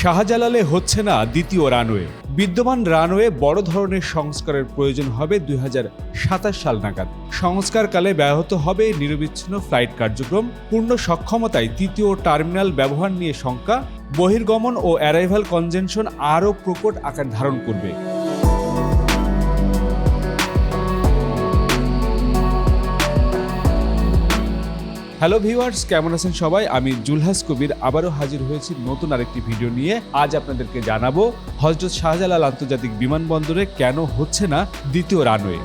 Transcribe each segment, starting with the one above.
শাহজালালে হচ্ছে না দ্বিতীয় রানওয়ে। বিদ্যমান রানওয়ে বড় ধরনের সংস্কারের প্রয়োজন হবে দুই হাজার সাতাশ সাল নাগাদ। সংস্কারকালে ব্যাহত হবে নিরবিচ্ছিন্ন ফ্লাইট কার্যক্রম, পূর্ণ সক্ষমতায় তৃতীয় টার্মিনাল ব্যবহার নিয়ে শঙ্কা, বহির্গমন ও অ্যারাইভাল কনজেনশন আরও প্রকট আকার ধারণ করবে। হ্যালো ভিউয়ার্স কেমন আছেন সবাই? আমি জুলহাস কবির, আবারও হাজির হয়েছি নতুন আরেকটি ভিডিও নিয়ে। আজ আপনাদেরকে জানাব, হজরত শাহজালাল আন্তর্জাতিক বিমানবন্দরে কেন হচ্ছে না দ্বিতীয় রানওয়ে?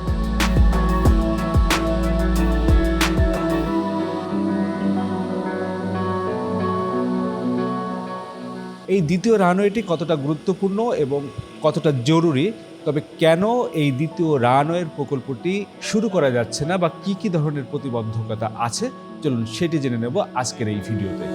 এই দ্বিতীয় রানওয়েটি কতটা গুরুত্বপূর্ণ এবং কতটা জরুরি? তবে কেন এই দ্বিতীয় রানওয়ের প্রকল্পটি শুরু করা যাচ্ছে না বা কি কি ধরনের প্রতিবন্ধকতা আছে? চলুন সেটি জেনে নেব আজকের এই ভিডিওতে।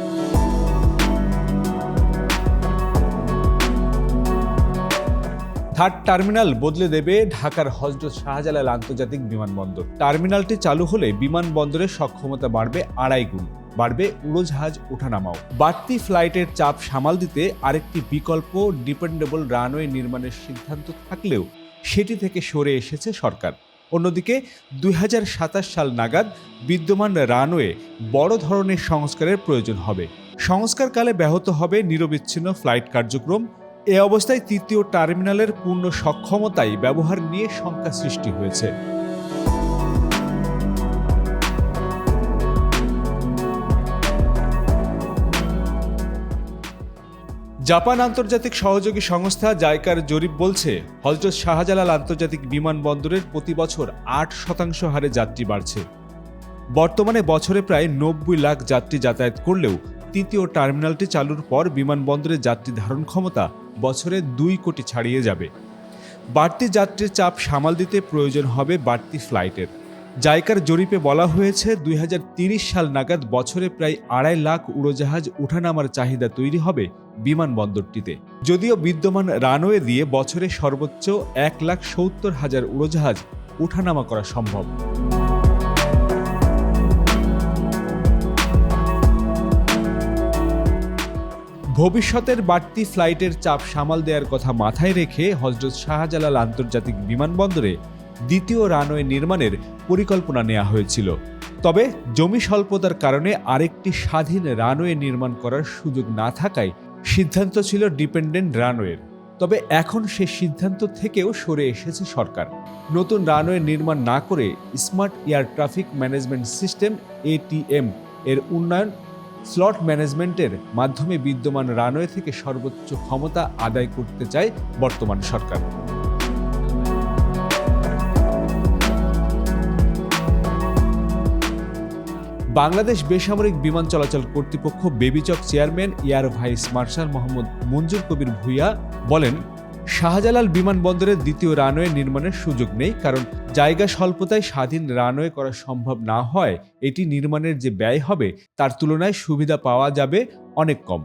থার্ড টার্মিনাল বদলে দেবে ঢাকার হজরত শাহজালাল আন্তর্জাতিক বিমানবন্দর। টার্মিনালটি চালু হলে বিমানবন্দরের সক্ষমতা বাড়বে আড়াই গুণ। বাড়বে উড়োজাহাজ ওঠানামাও। বাড়তি ফ্লাইটের চাপ সামাল দিতে আরেকটি বিকল্প ডিপেন্ডেবল রানওয়ে নির্মাণের সিদ্ধান্ত থাকলেও সেটি থেকে সরে এসেছে সরকার। অন্যদিকে, দুই হাজার সাতাশ সাল নাগাদ বিদ্যমান রানওয়ে বড় ধরনের সংস্কারের প্রয়োজন হবে। সংস্কারকালে ব্যাহত হবে নিরবিচ্ছিন্ন ফ্লাইট কার্যক্রম। এ অবস্থায় তৃতীয় টার্মিনালের পূর্ণ সক্ষমতায় ব্যবহার নিয়ে শঙ্কা সৃষ্টি হয়েছে। জাপান আন্তর্জাতিক সহযোগী সংস্থা জাইকার জরিপ বলছে, হজরত শাহজালাল আন্তর্জাতিক বিমানবন্দরের প্রতি বছর আট শতাংশ হারে যাত্রী বাড়ছে। বর্তমানে বছরে প্রায় নব্বই লাখ যাত্রী যাতায়াত করলেও তৃতীয় টার্মিনালটি চালুর পর বিমানবন্দরের যাত্রী ধারণ ক্ষমতা বছরে দুই কোটি ছাড়িয়ে যাবে। বাড়তি যাত্রীর চাপ সামাল দিতে প্রয়োজন হবে বাড়তি ফ্লাইটের। জাইকার জরিপে বলা হয়েছে, দুই সাল নাগাদ বছরে প্রায় আড়াই লাখ উড়োজাহাজ ওঠানামার চাহিদা তৈরি হবে বিমানবন্দরটিতে। যদিও বিদ্যমান রানওয়ে দিয়ে বছরে সর্বোচ্চ এক লাখ সত্তর হাজার উড়োজাহাজ ওঠানামা করা সম্ভব। ভবিষ্যতের বাড়তি ফ্লাইটের চাপ সামাল দেওয়ার কথা মাথায় রেখে হজরত শাহজালাল আন্তর্জাতিক বিমানবন্দরে দ্বিতীয় রানওয়ে নির্মাণের পরিকল্পনা নেওয়া হয়েছিল। তবে জমি স্বল্পতার কারণে আরেকটি স্বাধীন রানওয়ে নির্মাণ করার সুযোগ না থাকায় সিদ্ধান্ত ছিল ডিপেন্ডেন্ট রানওয়ের। তবে এখন সে সিদ্ধান্ত থেকেও সরে এসেছে সরকার। নতুন রানওয়ে নির্মাণ না করে smart air traffic management system ATM এর উন্নয়ন, স্লট ম্যানেজমেন্টের মাধ্যমে বিদ্যমান রানওয়ে থেকে সর্বোচ্চ ক্ষমতা আদায় করতে চায় বর্তমান সরকার। বাংলাদেশ বেসামরিক বিমান চলাচল কর্তৃপক্ষ বেবিচক chairman air vice marshal Mohammad Manjur Kabir Bhuiyan বলেন, শাহজালাল বিমানবন্দরের দ্বিতীয় রানওয়ে নির্মাণের সুযোগ নেই কারণ জায়গা স্বল্পতায় স্বাধীন রানওয়ে করা সম্ভব না হয়। এটি নির্মাণের যে ব্যয় হবে তার তুলনায় সুবিধা পাওয়া যাবে অনেক কম।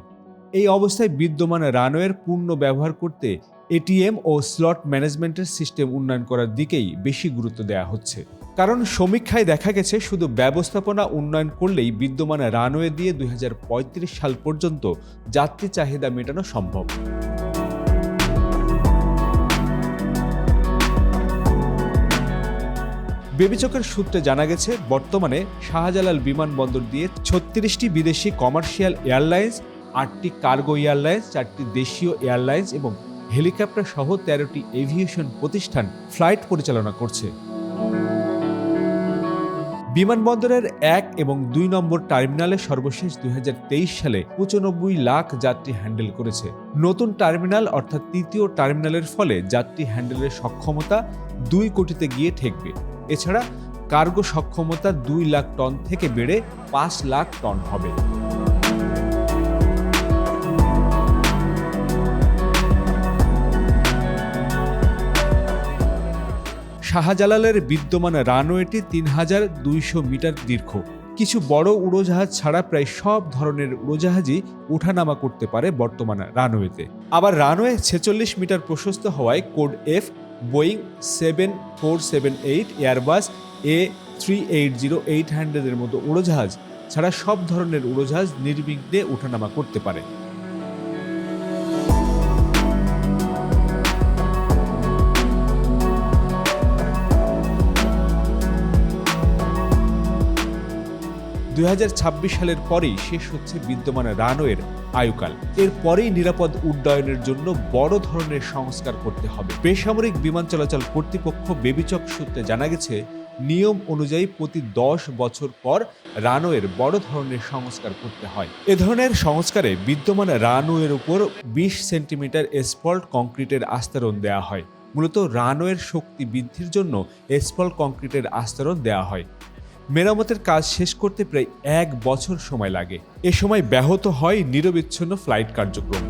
এই অবস্থায় বিদ্যমান রানওয়ের পূর্ণ ব্যবহার করতে এটিএম ও স্লট ম্যানেজমেন্টের সিস্টেম উন্নয়ন করার দিকেই বেশি গুরুত্ব দেওয়া হচ্ছে। কারণ সমীক্ষায় দেখা গেছে শুধু ব্যবস্থাপনা উন্নয়ন করলেই বিদ্যমান রানওয়ে দিয়ে দুই হাজার পঁয়ত্রিশ সাল পর্যন্ত যাত্রী চাহিদা মেটানো সম্ভব। বেবিচকের সূত্রে জানা গেছে, বর্তমানে শাহজালাল বিমানবন্দর দিয়ে ছত্রিশটি বিদেশি কমার্শিয়াল এয়ারলাইন্স, আটটি কার্গো এয়ারলাইন্স, চারটি দেশীয় এয়ারলাইন্স এবং হেলিকপ্টার সহ তেরোটি এভিয়েশন প্রতিষ্ঠান ফ্লাইট পরিচালনা করছে। বিমানবন্দরের এক এবং দুই নম্বর টার্মিনালে সর্বশেষ দুই হাজার তেইশ সালে পঁচানব্বই লাখ যাত্রী হ্যান্ডেল করেছে। নতুন টার্মিনাল অর্থাৎ তৃতীয় টার্মিনালের ফলে যাত্রী হ্যান্ডেলের সক্ষমতা দুই কোটিতে গিয়ে ঠেকবে। এছাড়া কার্গো সক্ষমতা দুই লাখ টন থেকে বেড়ে পাঁচ লাখ টন হবে। শাহজালালের বিদ্যমান রানওয়েটি তিন হাজার দুইশো মিটার দীর্ঘ। কিছু বড় উড়োজাহাজ ছাড়া প্রায় সব ধরনের উড়োজাহাজই ওঠানামা করতে পারে বর্তমান রানওয়েতে। আবার রানওয়ে ছেচল্লিশ মিটার প্রশস্ত হওয়ায় code F, Boeing seven four seven eight, Airbus A three eight zero eight হান্ড্রেডের মতো উড়োজাহাজ ছাড়া সব ধরনের উড়োজাহাজ নির্বিঘ্নে ওঠানামা করতে পারে। দুই হাজার ছাব্বিশ সালের পরেই শেষ হচ্ছে বিদ্যমান রানওয়ের আয়ুকাল। এরপরেই নিরাপদ উড্ডয়নের জন্য বড় ধরনের সংস্কার করতে হবে। বেসামরিক বিমান চলাচল কর্তৃপক্ষ বেবিচক সূত্রে জানা গেছে, নিয়ম অনুযায়ী প্রতি দশ বছর পর রানওয়ের বড় ধরনের সংস্কার করতে হয়। এ ধরনের সংস্কারে বিদ্যমান রানওয়ের উপর বিশ সেন্টিমিটার এসফল্ট কংক্রিটের আস্তরণ দেওয়া হয়। মূলত রানওয়ের শক্তি বৃদ্ধির জন্য এসফল্ট কংক্রিটের আস্তরণ দেওয়া হয়। মেরামতের কাজ শেষ করতে প্রায় এক বছর সময় লাগে। এ সময় ব্যাহত হয় নিরবিচ্ছিন্ন ফ্লাইট কার্যক্রম।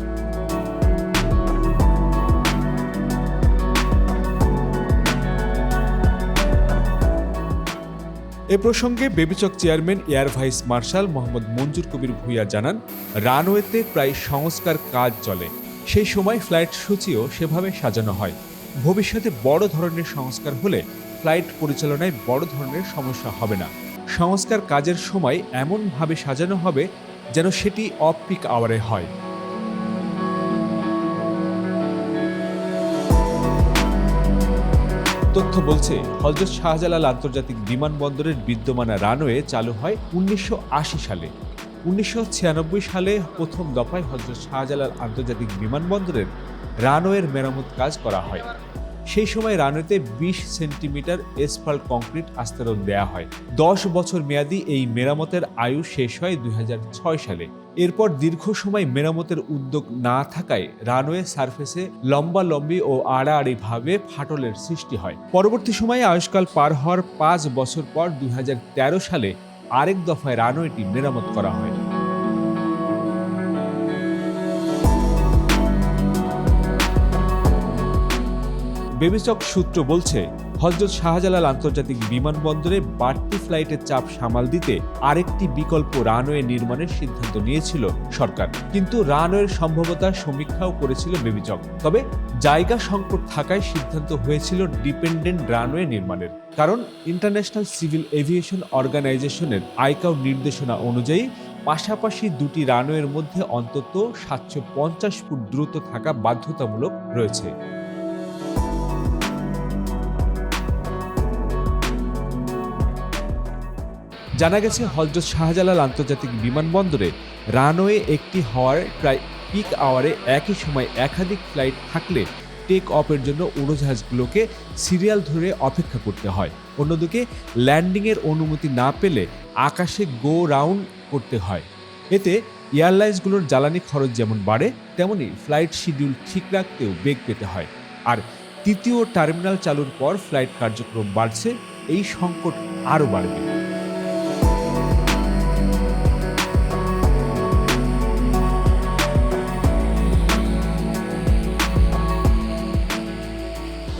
এ প্রসঙ্গে বেবিচক chairman, air vice marshal Mohammad Manjur Kabir Bhuiyan জানান, রানওয়েতে প্রায় সংস্কার কাজ চলে। সেই সময় ফ্লাইট সূচিও সেভাবে সাজানো হয়। ভবিষ্যতে বড় ধরনের সংস্কার হলে ফ্লাইট পরিচালনায় বড় ধরনের সমস্যা হবে না। সংস্কার কাজের সময় এমনভাবে সাজানো হবে যেন সেটি অফ পিক আওয়ারে হয়। তথ্য বলছে, হজরত শাহজালাল আন্তর্জাতিক বিমানবন্দরের বিদ্যমান রানওয়ে চালু হয় উনিশশো আশি সালে। উনিশশো ছিয়ানব্বই সালে প্রথম দফায় হজরত শাহজালাল আন্তর্জাতিক বিমানবন্দরের রানওয়ের মেরামত কাজ করা হয়। সেই সময় রানওয়েতে বিশ সেন্টিমিটার এসফাল্ট কংক্রিট আস্তরণ দেয়া হয়। দশ বছর মেয়াদী এই মেরামতের আয়ু শেষ হয় দুই হাজার ছয় সালে। এরপর দীর্ঘ সময় মেরামতের উদ্যোগ না থাকায় রানওয়ে সার্ফেসে লম্বা লম্বি ও আড়াআড়িভাবে ফাটলের সৃষ্টি হয়। পরবর্তী সময়ে আয়ুষ্কাল পার হওয়ার পাঁচ বছর পর দুই হাজার তেরো সালে আরেক দফায় রানওয়েটি মেরামত করা হয়। বেবিচক সূত্র বলছে, হজরত শাহজালাল আন্তর্জাতিক বিমানবন্দরে বাড়তি ফ্লাইটের চাপ সামাল দিতে আরেকটি বিকল্প রানওয়ে নির্মাণের সিদ্ধান্ত নিয়েছিল সরকার। কিন্তু রানওয়ের সম্ভবতা সমীক্ষাও করেছিল বেবিচক তবে জায়গা সংকট থাকায় সিদ্ধান্ত হয়েছিল ডিপেন্ডেন্ট রানওয়ে নির্মাণের। কারণ ইন্টারন্যাশনাল সিভিল এভিয়েশন অর্গানাইজেশনের আইকাও নির্দেশনা অনুযায়ী পাশাপাশি দুটি রানওয়ের মধ্যে অন্তত সাতশো পঞ্চাশ ফুট দ্রুত থাকা বাধ্যতামূলক রয়েছে। জানা গেছে, হজরত শাহজালাল আন্তর্জাতিক বিমানবন্দরে রানওয়ে একটি হওয়ার প্রায় পিক আওয়ারে একই সময় একাধিক ফ্লাইট থাকলে টেক অফের জন্য উড়োজাহাজগুলোকে সিরিয়াল ধরে অপেক্ষা করতে হয়। অন্যদিকে ল্যান্ডিংয়ের অনুমতি না পেলে আকাশে গো রাউন্ড করতে হয়। এতে এয়ারলাইন্সগুলোর জ্বালানি খরচ যেমন বাড়ে, তেমনি ফ্লাইট শিডিউল ঠিক রাখতেও বেগ পেতে হয়। আর তৃতীয় টার্মিনাল চালুর পর ফ্লাইট কার্যক্রম বাড়ছে, এই সংকট আরও বাড়বে।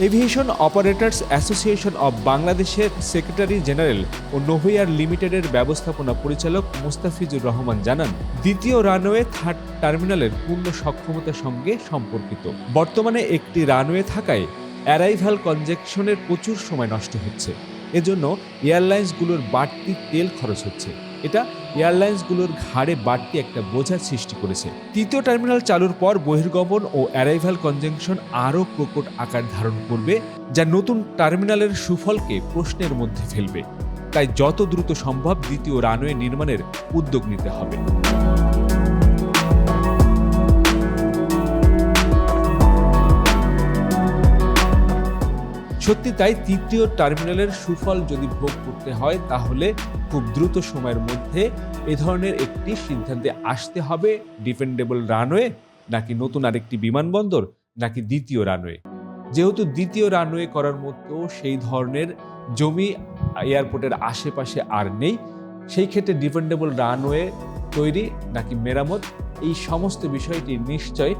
এভিয়েশন অপারেটরস অ্যাসোসিয়েশন অব বাংলাদেশের সেক্রেটারি জেনারেল ও নোভিয়ার লিমিটেডের ব্যবস্থাপনা পরিচালক মুস্তাফিজুর রহমান জানান, দ্বিতীয় রানওয়ে থার্ড টার্মিনালের পূর্ণ সক্ষমতার সঙ্গে সম্পর্কিত। বর্তমানে একটি রানওয়ে থাকায় অ্যারাইভাল কনজেকশনের প্রচুর সময় নষ্ট হচ্ছে। এজন্য এয়ারলাইন্সগুলোর বাড়তি তেল খরচ হচ্ছে। এটা এয়ারলাইন্সগুলোর ঘাড়ে বাড়তি একটা বোঝার সৃষ্টি করেছে। তৃতীয় টার্মিনাল চালুর পর বহির্গমন ও অ্যারাইভাল কনজাংশন আরও প্রকট আকার ধারণ করবে, যা নতুন টার্মিনালের সুফলকে প্রশ্নের মধ্যে ফেলবে। তাই যত দ্রুত সম্ভব দ্বিতীয় রানওয়ে নির্মাণের উদ্যোগ নিতে হবে। সত্যি তাই তৃতীয় টার্মিনালের সুফল যদি ভোগ করতে হয়, তাহলে খুব দ্রুত সময়ের মধ্যে এ ধরনের একটি সিদ্ধান্তে আসতে হবে, ডিফেন্ডেবল রানওয়ে নাকি নতুন আরেকটি বিমানবন্দর নাকি দ্বিতীয় রানওয়ে। যেহেতু দ্বিতীয় রানওয়ে করার মতো সেই ধরনের জমি এয়ারপোর্টের আশেপাশে আর নেই, সেই ক্ষেত্রে ডিফেন্ডেবল রানওয়ে তৈরি নাকি মেরামত, এই সমস্ত বিষয়টি নিশ্চয়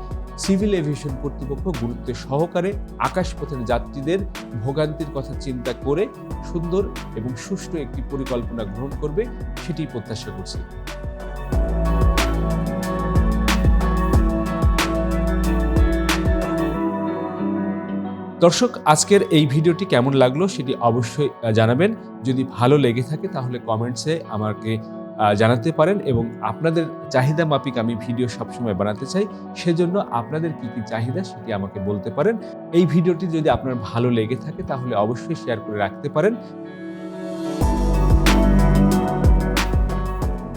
সিভিল এভিয়েশন কর্তৃপক্ষ গুরুত্বের সহকারে আকাশপথের যাত্রীদের ভোগান্তির কথা চিন্তা করে সুন্দর এবং সুষ্ঠু একটি পরিকল্পনা গ্রহণ করবে সেটি প্রত্যাশা করছি। দর্শক, আজকের এই ভিডিওটি কেমন লাগল সেটি অবশ্যই জানাবেন। যদি ভালো লেগে থাকে তাহলে কমেন্টসে আমাকে জানাতে পারেন এবং আপনাদের চাহিদা মাফিক আমি ভিডিও সবসময় বানাতে চাই। সেজন্য আপনাদের কি কি চাহিদা সেটি আমাকে বলতে পারেন। এই ভিডিওটি যদি আপনার ভালো লেগে থাকে তাহলে অবশ্যই শেয়ার করে রাখতে পারেন।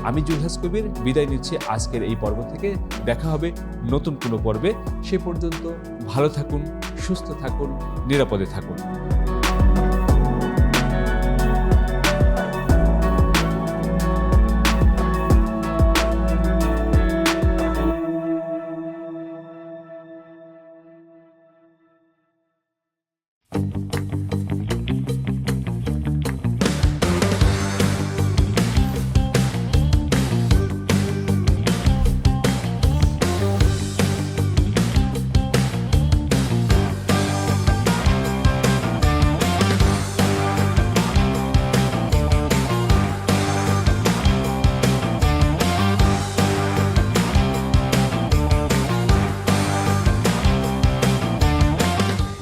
আমি জুলহাস কবির, বিদায় নিচ্ছি আজকের এই পর্ব থেকে। দেখা হবে নতুন কোনো পর্বে। সে পর্যন্ত ভালো থাকুন, সুস্থ থাকুন, নিরাপদে থাকুন।